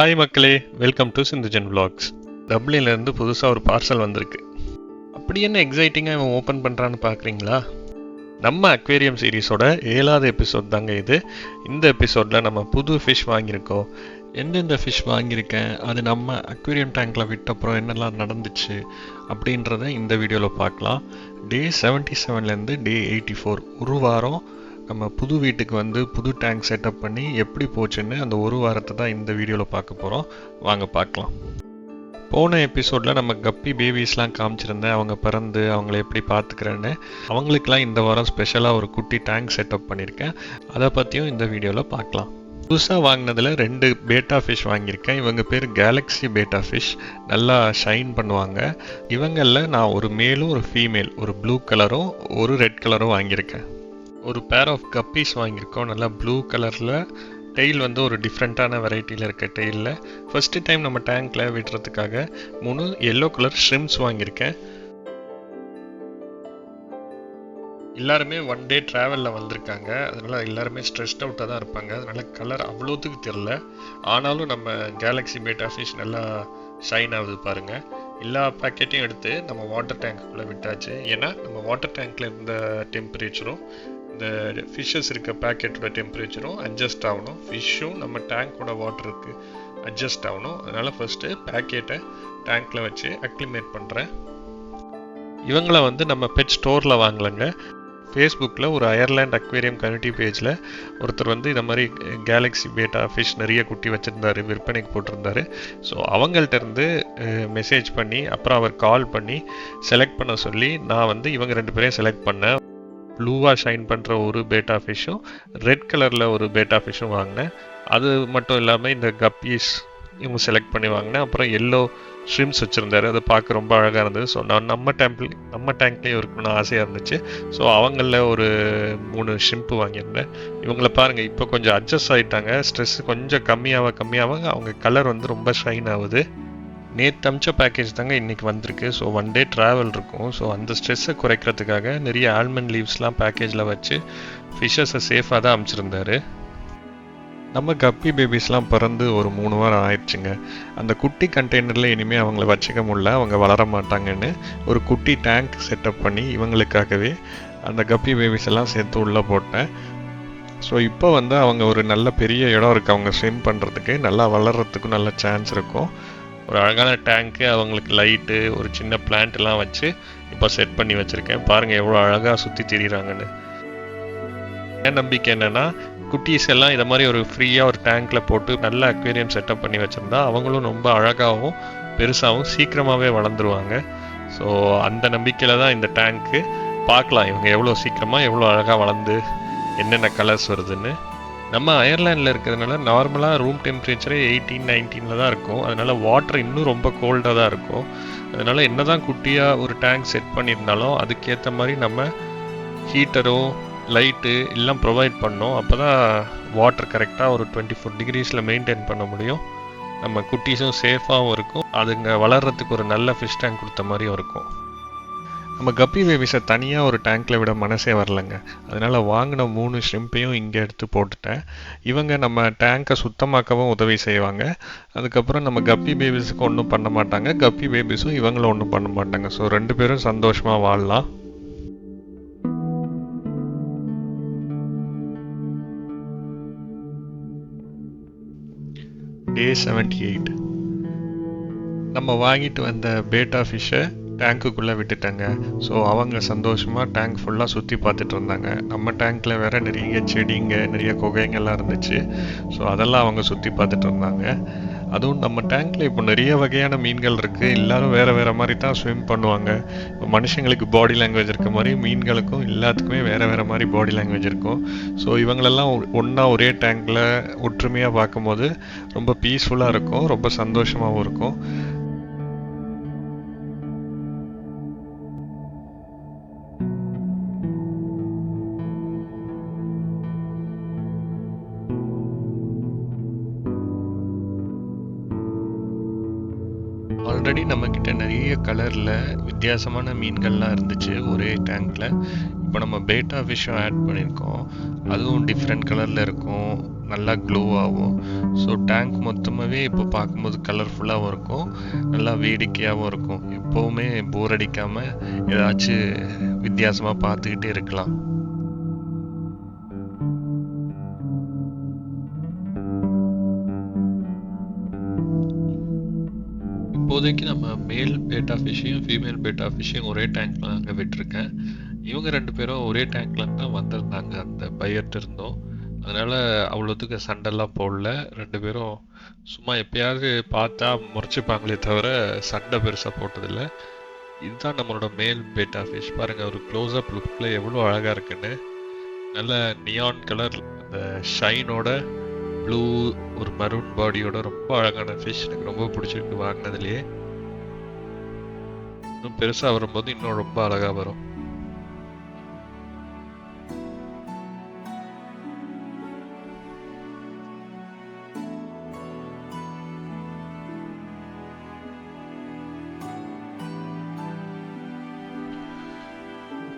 Hi மக்களே. Welcome to Sindhujan vlogs. டப்ளின்லேருந்து புதுசாக ஒரு பார்சல் வந்திருக்கு. அப்படி என்ன எக்ஸைட்டிங்காக இவன் ஓப்பன் பண்ணுறான்னு பார்க்குறீங்களா நம்ம அக்வேரியம் சீரிஸோட ஏழாவது எபிசோட் தாங்க இது. இந்த எபிசோடில் நம்ம புது ஃபிஷ் வாங்கியிருக்கோம். எந்தெந்த ஃபிஷ் வாங்கியிருக்கேன்? அது நம்ம அக்வேரியம் டேங்க்கில் விட்டப்புறம் என்னெல்லாம் நடந்துச்சு அப்படின்றத இந்த வீடியோவில் பார்க்கலாம். டே செவன்ட்டி செவன்லேருந்து டே எயிட்டி ஃபோர் ஒரு வாரம் நம்ம புது வீட்டுக்கு வந்து புது டேங்க் செட்டப் பண்ணி எப்படி போச்சுன்னு அந்த ஒரு வாரத்தை தான் இந்த வீடியோவில் பார்க்க போகிறோம் வாங்க பார்க்கலாம். போன எபிசோடில் நம்ம கப்பி பேபிஸ்லாம் காமிச்சிருந்தேன். அவங்க பிறந்து அவங்கள எப்படி பார்த்துக்கிறேன்னு அவங்களுக்கெல்லாம் இந்த வாரம் ஸ்பெஷலாக ஒரு குட்டி டேங்க் செட்டப் பண்ணியிருக்கேன் அதை பற்றியும் இந்த வீடியோவில் பார்க்கலாம். புதுசாக வாங்கினதில் ரெண்டு பேட்டா ஃபிஷ் வாங்கியிருக்கேன். இவங்க பேர் கேலக்ஸி பேட்டா ஃபிஷ் நல்லா ஷைன் பண்ணுவாங்க. இவங்களில் நான் ஒரு மேலும் ஒரு ஃபீமேல் ஒரு ப்ளூ கலரும் ஒரு ரெட் கலரும் வாங்கியிருக்கேன். ஒரு பேர் ஆஃப் கப்பீஸ் வாங்கியிருக்கோம். நல்லா ப்ளூ கலரில் டெய்ல் வந்து ஒரு டிஃப்ரெண்ட்டான வெரைட்டியில் இருக்க டெய்லில் ஃபஸ்ட்டு டைம் நம்ம டேங்க்கில் விடுறதுக்காக மூணு எல்லோ கலர் ஷ்ரிம்ஸ் வாங்கியிருக்கேன். எல்லாருமே ஒன் டே ட்ராவலில் வந்திருக்காங்க. அதனால் எல்லாருமே ஸ்ட்ரெஸ்ட் அவுட்டாக தான் இருப்பாங்க. அதனால் கலர் அவ்வளோத்துக்கு தெரில. ஆனாலும் நம்ம கேலக்ஸி பேட்டா ஃபிஷ் நல்லா ஷைன் ஆகுது பாருங்கள் எல்லா பேக்கெட்டையும் எடுத்து நம்ம வாட்டர் டேங்க்குள்ளே விட்டாச்சு. ஏன்னா நம்ம வாட்டர் டேங்க்கில் இருந்த டெம்பரேச்சரும் இந்த ஃபிஷ்ஷஸ் இருக்க பேக்கெட்டோட டெம்பரேச்சரும் அட்ஜஸ்ட் ஆகணும். ஃபிஷ்ஷும் நம்ம டேங்க்கோட வாட்டருக்கு அட்ஜஸ்ட் ஆகணும். அதனால் ஃபஸ்ட்டு பேக்கெட்டை டேங்க்கில் வச்சு அக்ளிமேட் பண்ணுறேன் இவங்கள வந்து நம்ம பெட் ஸ்டோரில் வாங்கலைங்க. ஃபேஸ்புக்கில் ஒரு அயர்லேண்ட் அக்வேரியம் கம்யூனிட்டி பேஜில் ஒருத்தர் வந்து இந்த மாதிரி கேலக்ஸி பேட்டா ஃபிஷ் நிறைய குட்டி வச்சுருந்தாரு விற்பனைக்கு போட்டிருந்தாரு. ஸோ அவங்கள்ட்ட இருந்து மெசேஜ் பண்ணி அப்புறம் அவர் கால் பண்ணி செலக்ட் பண்ண சொல்லி நான் வந்து இவங்க ரெண்டு பேரையும் செலக்ட் பண்ணேன். ப்ளூவாக ஷைன் பண்ணுற ஒரு பேட்டா ஃபிஷ்ஷும் ரெட் கலரில் ஒரு பேட்டா ஃபிஷ்ஷும் வாங்கினேன். அது மட்டும் இல்லாமல் இந்த கப்பீஸ் இவங்க செலக்ட் பண்ணி வாங்கினேன். அப்புறம் எல்லோ ஷ்ரிம்ஸ் வச்சுருந்தாரு. அதை பார்க்க ரொம்ப அழகாக இருந்தது. ஸோ நான் நம்ம டேங்க்ல நம்ம டேங்க்லேயும் இருக்கணும்னு ஆசையாக இருந்துச்சு. ஸோ அவங்களில் ஒரு மூணு ஷிம்ப்பு வாங்கியிருந்தேன். இவங்கள பாருங்கள் இப்போ கொஞ்சம் அட்ஜஸ்ட் ஆகிட்டாங்க ஸ்ட்ரெஸ் கொஞ்சம் கம்மியாக கம்மியாக அவங்க கலர் வந்து ரொம்ப ஷைன் ஆகுது. நேற்று அமிச்ச பேக்கேஜ் தாங்க இன்றைக்கி வந்திருக்கு. ஸோ ஒன் டே ட்ராவல் இருக்கும். ஸோ அந்த ஸ்ட்ரெஸ்ஸை குறைக்கிறதுக்காக நிறைய ஆல்மண்ட் லீவ்ஸ்லாம் பேக்கேஜில் வச்சு ஃபிஷ்ஷஸை சேஃபாக தான் அமிச்சிருந்தாரு. நம்ம கப்பி பேபிஸ்லாம் பிறந்து ஒரு மூணு வாரம் ஆயிடுச்சுங்க. அந்த குட்டி கண்டெய்னரில் இனிமேல் அவங்கள வச்சுக்க முடியல. அவங்க வளர மாட்டாங்கன்னு ஒரு குட்டி டேங்க் செட்டப் பண்ணி இவங்களுக்காகவே அந்த கப்பி பேபிஸ் எல்லாம் சேர்த்து உள்ளே போட்டேன். ஸோ இப்போ வந்து அவங்க ஒரு நல்ல பெரிய இடம் இருக்குது அவங்க ஸ்விம் பண்ணுறதுக்கு நல்லா வளர்கிறதுக்கும் நல்ல சான்ஸ் இருக்கும். ஒரு அழகான டேங்க்கு அவங்களுக்கு லைட்டு ஒரு சின்ன பிளான்ட்லாம் வச்சு இப்போ செட் பண்ணி வச்சுருக்கேன். பாருங்கள் எவ்வளோ அழகாக சுற்றி திரியிறாங்கன்னு. என் நம்பிக்கை என்னென்னா குட்டீஸ் எல்லாம் இதை மாதிரி ஒரு ஃப்ரீயாக ஒரு டேங்க்கில் போட்டு நல்ல அக்வேரியம் செட்டப் பண்ணி வச்சுருந்தா அவங்களும் ரொம்ப அழகாகவும் பெருசாகவும் சீக்கிரமாகவே வளர்ந்துருவாங்க. ஸோ அந்த நம்பிக்கையில் தான் இந்த டேங்க்கு பார்க்கலாம் இவங்க எவ்வளோ சீக்கிரமாக எவ்வளோ அழகாக வளர்ந்து என்னென்ன கலர்ஸ் வருதுன்னு. நம்ம அயர்லாண்டில் இருக்கிறதுனால நார்மலாக ரூம் டெம்பரேச்சரே எயிட்டீன் நைன்டீனில் தான் இருக்கும். அதனால் வாட்டர் இன்னும் ரொம்ப கோல்டாக தான் இருக்கும். அதனால் என்ன தான் குட்டியாக ஒரு டேங்க் செட் பண்ணியிருந்தாலும் அதுக்கேற்ற மாதிரி நம்ம ஹீட்டரோ லைட்டு எல்லாம் ப்ரொவைட் பண்ணோம். அப்போ தான் வாட்டர் கரெக்டாக ஒரு டுவெண்ட்டி ஃபோர் டிகிரிஸில் மெயின்டைன் பண்ண முடியும். நம்ம குட்டீஸும் சேஃபாகவும் இருக்கும். அதுங்க வளர்கிறதுக்கு ஒரு நல்ல ஃபிஷ் டேங்க் கொடுத்த மாதிரியும் இருக்கும். நம்ம கப்பி பேபிஸை தனியாக ஒரு டேங்க்கில் விட மனசே வரலைங்க. அதனால் வாங்கின மூணு ஷ்ரிம்பையும் இங்கே எடுத்து போட்டுட்டேன். இவங்க நம்ம டேங்கை சுத்தமாக்கவும் உதவி செய்வாங்க. அதுக்கப்புறம் நம்ம கப்பி பேபிஸுக்கு ஒன்றும் பண்ண மாட்டாங்க. கப்பி பேபிஸும் இவங்களும் ஒன்றும் பண்ண மாட்டாங்க. ஸோ ரெண்டு பேரும் சந்தோஷமாக வாழலாம். டே செவன்டி எயிட் நம்ம வாங்கிட்டு வந்த பேட்டா ஃபிஷ்ஷை டேங்க்குள்ளே விட்டுட்டாங்க. ஸோ அவங்க சந்தோஷமாக டேங்க் ஃபுல்லாக சுற்றி பார்த்துட்டு இருந்தாங்க. நம்ம டேங்க்கில் வேறு நிறைய செடிங்க நிறைய குகைங்கள்லாம் இருந்துச்சு. ஸோ அதெல்லாம் அவங்க சுற்றி பார்த்துட்டு இருந்தாங்க. அதுவும் நம்ம டேங்க்கில் இப்போ நிறைய வகையான மீன்கள் இருக்குது எல்லாரும் வேறு வேறு மாதிரி தான் ஸ்விம் பண்ணுவாங்க. இப்போ மனுஷங்களுக்கு பாடி லாங்குவேஜ் இருக்க மாதிரி மீன்களுக்கும் எல்லாத்துக்குமே வேறு வேறு மாதிரி பாடி லாங்குவேஜ் இருக்கும். ஸோ இவங்களெல்லாம் ஒன்றா ஒரே டேங்க்கில் ஒற்றுமையாக பார்க்கும்போது ரொம்ப பீஸ்ஃபுல்லாக இருக்கும். ரொம்ப சந்தோஷமாகவும் இருக்கும். ஆல்ரெடி நம்மக்கிட்ட நிறைய கலரில் வித்தியாசமான மீன்கள்லாம் இருந்துச்சு ஒரே டேங்க்கில் இப்போ நம்ம பேட்டா ஃபிஷ்ஷும் ஆட் பண்ணியிருக்கோம் அதுவும் டிஃப்ரெண்ட் கலரில் இருக்கும் நல்லா க்ளோ ஆகும். ஸோ டேங்க் மொத்தமாகவே இப்போ பார்க்கும்போது கலர்ஃபுல்லாகவும் இருக்கும் நல்லா வேடிக்கையாகவும் இருக்கும். எப்போவுமே போர் அடிக்காமல் ஏதாச்சும் வித்தியாசமாக பார்த்துக்கிட்டே இருக்கலாம். இப்போதைக்கு நம்ம மேல் பேட்டா ஃபிஷ்ஷையும் ஃபீமேல் பேட்டா ஃபிஷ்ஷையும் ஒரே டேங்க்ல அங்கே விட்டுருக்கேன். இவங்க ரெண்டு பேரும் ஒரே டேங்க்ல தான் வந்திருந்தாங்க அந்த பையர்ட்டு இருந்தோம். அதனால அவ்வளோத்துக்கு சண்டைலாம் போடல. ரெண்டு பேரும் சும்மா எப்பயாவது பார்த்தா முறைச்சிப்பாங்களே தவிர சண்டை பெருசாக போட்டதில்லை. இதுதான் நம்மளோட மேல் பேட்டா ஃபிஷ் பாருங்க ஒரு க்ளோஸ்அப் லுக்கில் எவ்வளோ அழகாக இருக்குன்னு. நல்ல நியான் கலர் அந்த ஷைனோட ப்ளூ ஒரு மரூன் பாடியோட ரொம்ப அழகான ஃபிஷ் எனக்கு ரொம்ப பிடிச்சிருக்கு வாங்கினதுலேயே. இன்னும் பெருசா வரும்போது இன்னும் ரொம்ப அழகா வரும்.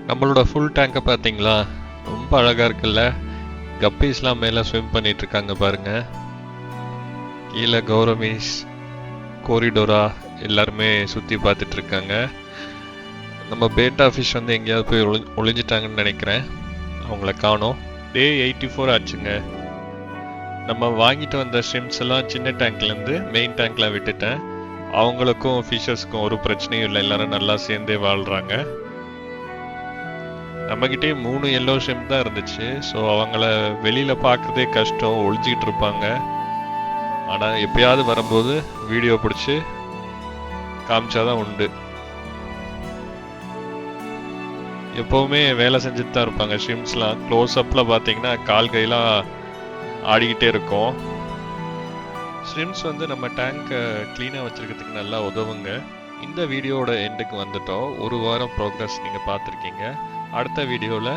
நம்மளோட ஃபுல் டேங்கை பார்த்தீங்களா? ரொம்ப அழகா இருக்குல்ல? கப்பீஸ்லாம் மேலே ஸ்விம் பண்ணிட்டு இருக்காங்க பாருங்க. கீழே கௌரமீஸ் கோரிடோரா எல்லாருமே சுற்றி பார்த்துட்டு இருக்காங்க நம்ம பேட்டா ஃபிஷ் வந்து எங்கேயாவது போய் ஒளி ஒளிஞ்சிட்டாங்கன்னு நினைக்கிறேன். அவங்கள காணோம். டே எயிட்டி ஃபோர் ஆச்சுங்க. நம்ம வாங்கிட்டு வந்த ஷிம்ஸ் எல்லாம் சின்ன டேங்க்லேருந்து மெயின் டேங்க்லாம் விட்டுட்டேன். அவங்களுக்கும் ஃபிஷர்ஸ்க்கும் ஒரு பிரச்சனையும் இல்லை. எல்லாரும் நல்லா சேர்ந்தே வாழ்கிறாங்க நம்மகிட்டே மூணு எல்லோ ஷிம் தான் இருந்துச்சு. ஸோ அவங்கள வெளியில் பார்க்குறதே கஷ்டம். ஒழிஞ்சிக்கிட்டு இருப்பாங்க. ஆனால் எப்பயாவது வரும்போது வீடியோ பிடிச்சி காமிச்சாதான் உண்டு. எப்போவுமே வேலை செஞ்சுட்டு தான் இருப்பாங்க. ஷிம்ஸ்லாம் க்ளோஸ் அப்பில் பார்த்தீங்கன்னா கால் கையெல்லாம் ஆடிக்கிட்டே இருக்கும். ஸ்ட்ரிம்ஸ் வந்து நம்ம டேங்கை க்ளீனாக வச்சுருக்கிறதுக்கு நல்லா உதவுங்க. இந்த வீடியோவோட எண்டுக்கு வந்துட்டோம். ஒரு வாரம் ப்ரோக்ரஸ் நீங்கள் பார்த்துருக்கீங்க. அடுத்த வீடியோவில்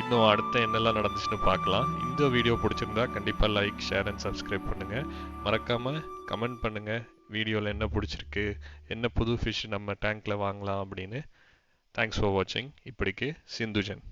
இன்னும் அடுத்த என்னெல்லாம் நடந்துச்சுன்னு பார்க்கலாம். இந்த வீடியோ பிடிச்சிருந்தா கண்டிப்பாக லைக் ஷேர் அண்ட் சப்ஸ்கிரைப் பண்ணுங்கள் மறக்காமல் கமெண்ட் பண்ணுங்கள் வீடியோவில் என்ன பிடிச்சிருக்கு? என்ன புது ஃபிஷ் நம்ம டேங்க்கில் வாங்கலாம் அப்படின்னு. தேங்க்ஸ் ஃபார் வாட்சிங் இப்படிக்கு சிந்துஜன்.